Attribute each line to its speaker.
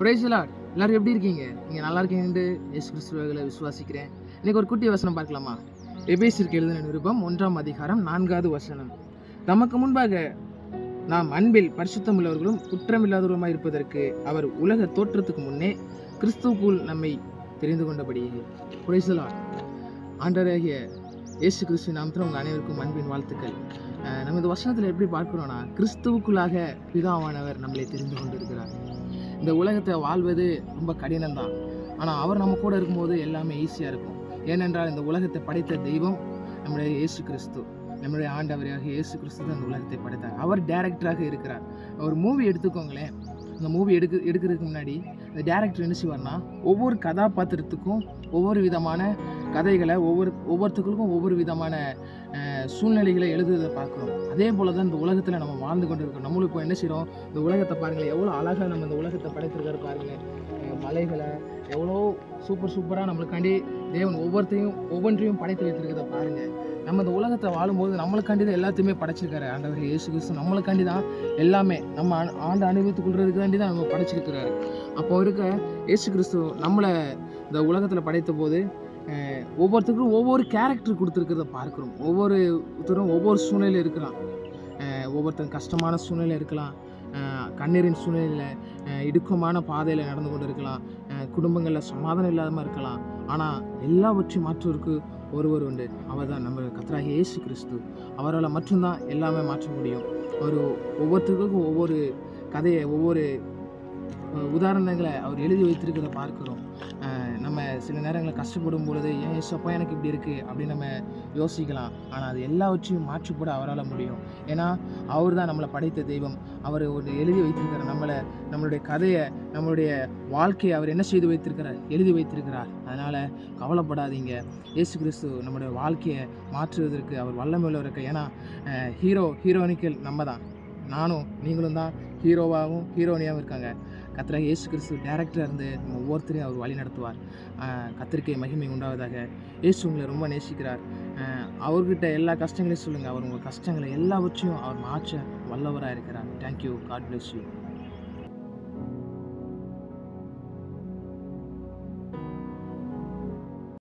Speaker 1: பிரைஸ்லாட் எல்லாரும் எப்படி இருக்கீங்க? நீங்கள் நல்லா இருக்கீங்கன்னு எஸ் கிறிஸ்துவர்களை விசுவாசிக்கிறேன். இன்னைக்கு ஒரு குட்டி வசனம் பார்க்கலாமா? எபேசிற்கு எழுதின நிருபம் ஒன்றாம் அதிகாரம் நான்காவது வசனம். நமக்கு முன்பாக நாம் அன்பில் பரிசுத்தமுள்ளவர்களும் குற்றமில்லாதவருமாய் இருப்பதற்கு அவர் உலக தோற்றத்துக்கு முன்னே கிறிஸ்துவுக்குள் நம்மை தெரிந்து கொண்டபடியே. பிரைஸ்லாட் ஆண்டராகிய இயேசு கிறிஸ்து நாமத்தில் உங்கள் அனைவருக்கும் அன்பின் வாழ்த்துக்கள். நம்ம இந்த வசனத்தில் எப்படி பார்க்குறோன்னா கிறிஸ்துவுக்குள்ளாக பிதாவானவர் நம்மளை தெரிந்து கொண்டிருக்கிறார். இந்த உலகத்தை வாழ்வது ரொம்ப கடினம்தான். ஆனால் அவர் நம்ம கூட இருக்கும்போது எல்லாமே ஈஸியாக இருக்கும். ஏனென்றால் இந்த உலகத்தை படைத்த தெய்வம் நம்முடைய இயேசு கிறிஸ்து. நம்முடைய ஆண்டவராக இயேசு கிறிஸ்து தான் இந்த உலகத்தை படைத்தார். அவர் டேரக்டராக இருக்கிறார். ஒரு மூவி எடுத்துக்கோங்களேன். இந்த மூவி எடுக்க எடுக்கிறதுக்கு முன்னாடி இந்த டேரக்டர் என்ன செய்வார்னா ஒவ்வொரு கதாபாத்திரத்துக்கும் ஒவ்வொரு விதமான கதைகளை ஒவ்வொரு ஒவ்வொருத்தருக்கும் ஒவ்வொரு விதமான சூழ்நிலைகளை எழுதுறதை பார்க்குறோம். அதே போல் தான் இந்த உலகத்தில் நம்ம வாழ்ந்து கொண்டு இருக்கோம் நம்மளும் இப்போ என்ன செய்கிறோம் இந்த உலகத்தை பாருங்களேன் எவ்வளோ அழகாக நம்ம இந்த உலகத்தை படைத்திருக்காரு பாருங்கள். மலைகளை எவ்வளோ சூப்பர் சூப்பராக நம்மளுக்காண்டி தேவன் ஒவ்வொருத்தையும் ஒவ்வொன்றையும் படைத்து வைத்திருக்கிறத பாருங்கள் நம்ம இந்த உலகத்தை வாழும்போது நம்மளுக்காண்டி தான் எல்லாத்தையுமே படைச்சிருக்காரு ஆண்டவர் இயேசு கிறிஸ்து. நம்மளுக்காண்டி தான் எல்லாமே நம்ம ஆ- ஆண்டு அனுபவித்துக்கொள்றதுக்காண்டி தான் நம்ம படைச்சிருக்கிறாரு. அப்போ இருக்க இயேசு கிறிஸ்து நம்மளை இந்த உலகத்தில் படைத்த போது ஒவ்வொருத்தருக்கும் ஒவ்வொரு கேரக்டர் கொடுத்துருக்கிறத பார்க்குறோம். ஒவ்வொரு ஒருத்தரும் ஒவ்வொரு சூழ்நிலையில் இருக்கலாம். ஒவ்வொருத்தரும் கஷ்டமான சூழ்நிலை இருக்கலாம். கண்ணீரின் சூழ்நிலையில் இடுக்கமான பாதையில் நடந்து கொண்டு இருக்கலாம் குடும்பங்களில் சமாதானம் இல்லாமல் இருக்கலாம். ஆனால் எல்லாவற்றையும் மாற்றுவதற்கு ஒருவர் உண்டு. அவர் தான் நம்ம கத்ரா இயேசு கிறிஸ்து அவரால் மட்டும்தான் எல்லாமே மாற்ற முடியும். ஒரு ஒவ்வொருத்தருக்கும் ஒவ்வொரு கதையை ஒவ்வொரு உதாரணங்களை அவர் எழுதி வைத்திருக்கிறத பார்க்குறோம். நம்ம சில நேரங்களில் கஷ்டப்படும் பொழுது ஏன் ஏசப்பா எனக்கு இப்படி இருக்குது அப்படின்னு நம்ம யோசிக்கலாம். ஆனால் அது எல்லாவற்றையும் மாற்றி அவரால் முடியும். ஏன்னா அவர் தான் நம்மளை படைத்த தெய்வம். அவர் ஒரு எழுதி வைத்திருக்கிறார் நம்மளை நம்மளுடைய கதையை நம்மளுடைய வாழ்க்கையை அவர் என்ன செய்து வைத்திருக்கிறார்? எழுதி வைத்திருக்கிறார். அதனால் கவலைப்படாதீங்க. இயேசு கிறிஸ்து நம்மளுடைய வாழ்க்கையை மாற்றுவதற்கு அவர் வல்லமையில் இருக்க ஏன்னா ஹீரோ ஹீரோனிக்கல் நம்ம தான். நானும் நீங்களும் தான் ஹீரோவாகவும் ஹீரோனியாகவும் இருக்காங்க. கத்திராக இயேசு கிறிஸ்து டேரக்டராக இருந்து நம்ம ஒவ்வொருத்தரையும் அவர் வழி நடத்துவார். கத்திரிக்கை மகிமை உண்டாவதாக இயேசு உங்களை ரொம்ப நேசிக்கிறார். அவர்கிட்ட எல்லா கஷ்டங்களையும் சொல்லுங்கள் அவர் உங்கள் கஷ்டங்களை எல்லாவற்றையும் அவர் மாற்ற வல்லவராக இருக்கிறார். Thank you God bless you